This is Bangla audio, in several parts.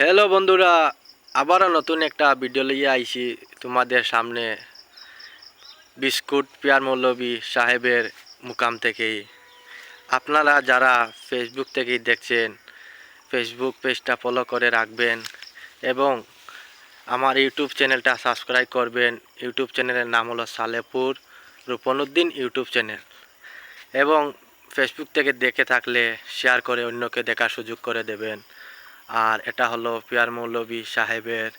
হ্যালো বন্ধুরা। আবারও নতুন একটা ভিডিও লিয়ে আইছি তোমাদের সামনে। বিস্কুট পিয়ার মৌলবী সাহেবের মুকাম থেকেই। আপনারা যারা ফেসবুক থেকেই দেখছেন ফেসবুক পেজটা ফলো করে রাখবেন এবং আমার ইউটিউব চ্যানেলটা সাবস্ক্রাইব করবেন। ইউটিউব চ্যানেলের নাম হলো সালেপুর রূপনুদ্দিন ইউটিউব চ্যানেল এবং ফেসবুক থেকে দেখে থাকলে শেয়ার করে অন্যকে দেখার সুযোগ করে দেবেন। আর এটা হলো পিয়ার মৌলভী সাহেবের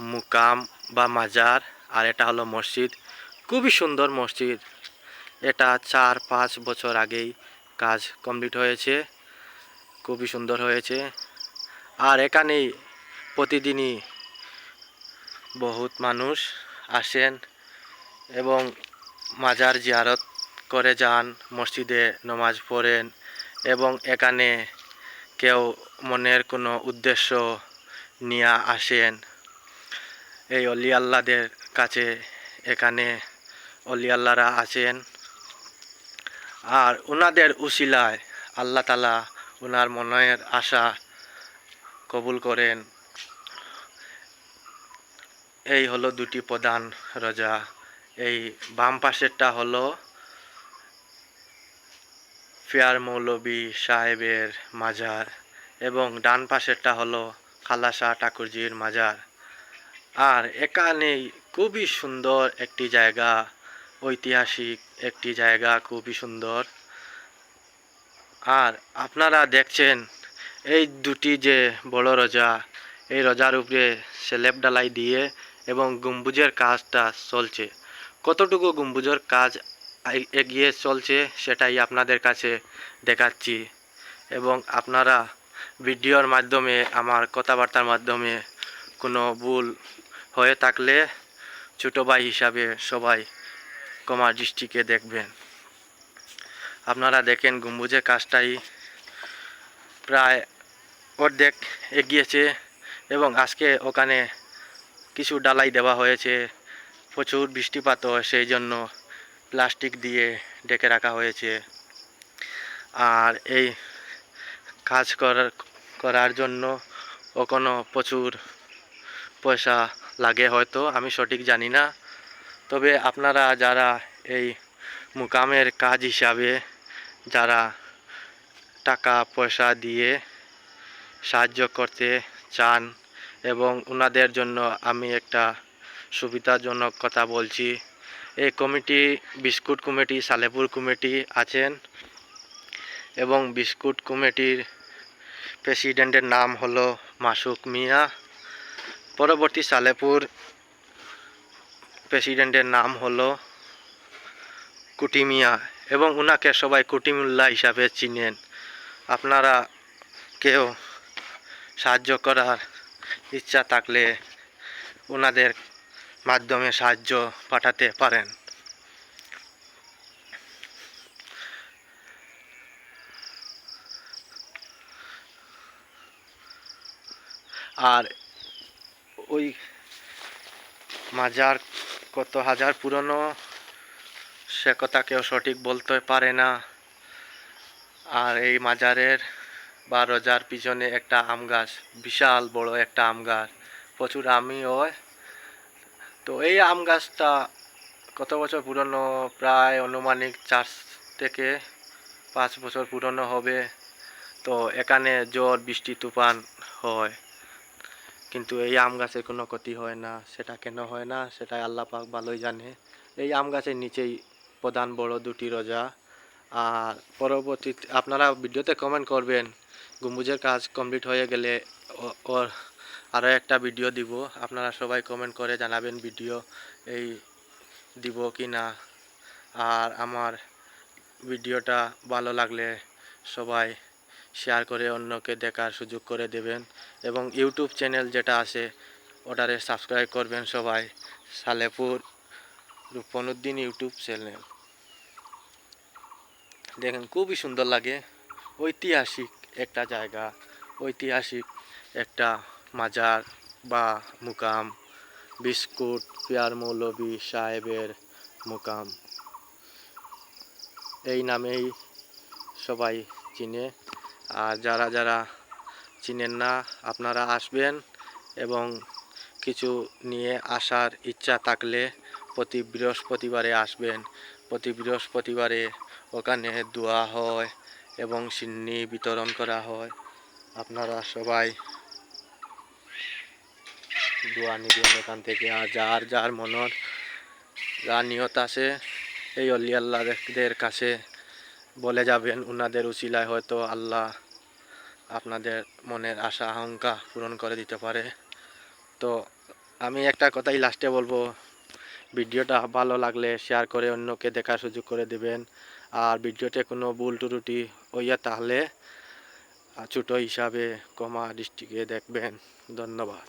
মুকাম বা মাজার, আর এটা হলো মসজিদ। খুবই সুন্দর মসজিদ। এটা চার পাঁচ বছর আগেই কাজ কমপ্লিট হয়েছে। খুবই সুন্দর হয়েছে। আর এখানেই প্রতিদিনই বহুত মানুষ আসেন এবং মাজার জিয়ারত করে যান, মসজিদে নমাজ পড়েন এবং এখানে কেউ মনের কোনো উদ্দেশ্য নিয়ে আসেন। এই অলি আল্লাদের কাছে এখানে অলি আল্লাহরা আছেন। আর ওনাদের উশিলায় আল্লাহ তালা ওনার মনের আশা কবুল করেন। এই হলো দুটি প্রধান রজা। এই বাম পাশেরটা হলো ফেয়ার মৌলবী সাহেবের মাজার এবং ডান পাশেরটা হলো খালাসা ঠাকুরজির মাজার। আর এখানেই খুবই সুন্দর একটি জায়গা, ঐতিহাসিক একটি জায়গা, খুবই সুন্দর। আর আপনারা দেখছেন এই দুটি যে বড় রজা, এই রজার উপরে স্লেব ডালাই দিয়ে এবং গম্বুজের কাজটা চলছে। কতটুকু গম্বুজের কাজ এগিয়ে চলছে সেটাই আপনাদের কাছে দেখাচ্ছি। এবং আপনারা ভিডিওর মাধ্যমে, আমার কথাবার্তার মাধ্যমে কোনো ভুল হয়ে থাকলে ছোটো ভাই হিসাবে সবাই কমা দৃষ্টিকে দেখবেন। আপনারা দেখেন গম্বুজের কাজটাই প্রায় অর্ধেক এগিয়েছে এবং আজকে ওখানে কিছু ডালাই দেওয়া হয়েছে। প্রচুর বৃষ্টিপাত সেই জন্য প্লাস্টিক দিয়ে ডেকে রাখা হয়েছে। আর এই কাজ করার করার জন্য ও কোনো প্রচুর পয়সা লাগে হয়তো, আমি সঠিক জানি না। তবে আপনারা যারা এই মুকামের কাজ হিসাবে, যারা টাকা, পয়সা দিয়ে সাহায্য করতে চান এবং ওনাদের জন্য আমি একটা সুবিধাজনক কথা বলছি এই committee, biscuit committee, Salepur committee আছেন এবং বিস্কুট কমিটির প্রেসিডেন্টের নাম হলো মাসুক মিয়া। পরবর্তী সালেপুর প্রেসিডেন্টের নাম হলো কুটিমিয়া এবং ওনাকে সবাই কুটিমুল্লাহ হিসাবে চিনেন। আপনারা কেউ সাহায্য করার ইচ্ছা থাকলে ওনাদের মাধ্যমে সাহায্য পাঠাতে পারেন। আর ওই মাজার কত হাজার পুরনো, সে কথা কেউ সঠিক বলতে পারে না। আর এই মাজারের বা রোজার পিছনে একটা আম গাছ, বিশাল বড় একটা আম গাছ। প্রচুর হয় তো এই আম গাছটা কত বছর পুরনো? প্রায় অনুমানিক চার থেকে পাঁচ বছর পুরনো হবে। তো এখানে ঝড় বৃষ্টি, তুফান হয়। কিন্তু এই আম গাছের কোনো ক্ষতি হয় না। সেটা কেন হয় না? সেটা আল্লাহ পাক ভালোই জানে। এই আম গাছের নিচেই প্রধান বড় দুটি রোজা। আর পরবর্তী আপনারা ভিডিওতে কমেন্ট করবেন, গম্বুজের কাজ কমপ্লিট হয়ে গেলে ওর আরও একটা ভিডিও দিব। আপনারা সবাই কমেন্ট করে জানাবেন ভিডিও এই দিব কি না আর আমার ভিডিওটা ভালো লাগলে সবাই শেয়ার করে অন্যকে দেখার সুযোগ করে দেবেন। এবং ইউটিউব চ্যানেল যেটা আছে, ওটারে সাবস্ক্রাইব করবেন সবাই। সালেপুর রূপনুদ্দিন ইউটিউব চ্যানেল দেখেন, খুবই সুন্দর লাগে। ঐতিহাসিক একটা জায়গা, ঐতিহাসিক একটা মাজার বা মুকাম, বিস্কুট, পিয়ার মৌলবী সাহেবের মুকাম। এই নামেই সবাই চিনে। আর যারা যারা চিনেন না, আপনারা আসবেন এবং কিছু নিয়ে আসার ইচ্ছা থাকলে প্রতি বৃহস্পতিবারে আসবেন। প্রতি বৃহস্পতিবারে ওখানে দোয়া হয় এবং সিন্নি বিতরণ করা হয়। আপনারা সবাই দোয়া নিবেন এখান থেকে। আর যার যার মনের যা নিয়ত আছে, এই অলি আল্লাহদের কাছে বলে যাবেন, উনাদের উচিলায় হয়তো আল্লাহ আপনাদের মনের আশা, আকাঙ্ক্ষা পূরণ করে দিতে পারে। তো আমি একটা কথাই লাস্টে বলব, ভিডিওটা ভালো লাগলে শেয়ার করে অন্যকে দেখার সুযোগ করে দেবেন। আর ভিডিওতে কোনো ভুল ত্রুটি হইয়া তাহলে ছোটো হিসাবে কমা দৃষ্টিকে দেখবেন। ধন্যবাদ।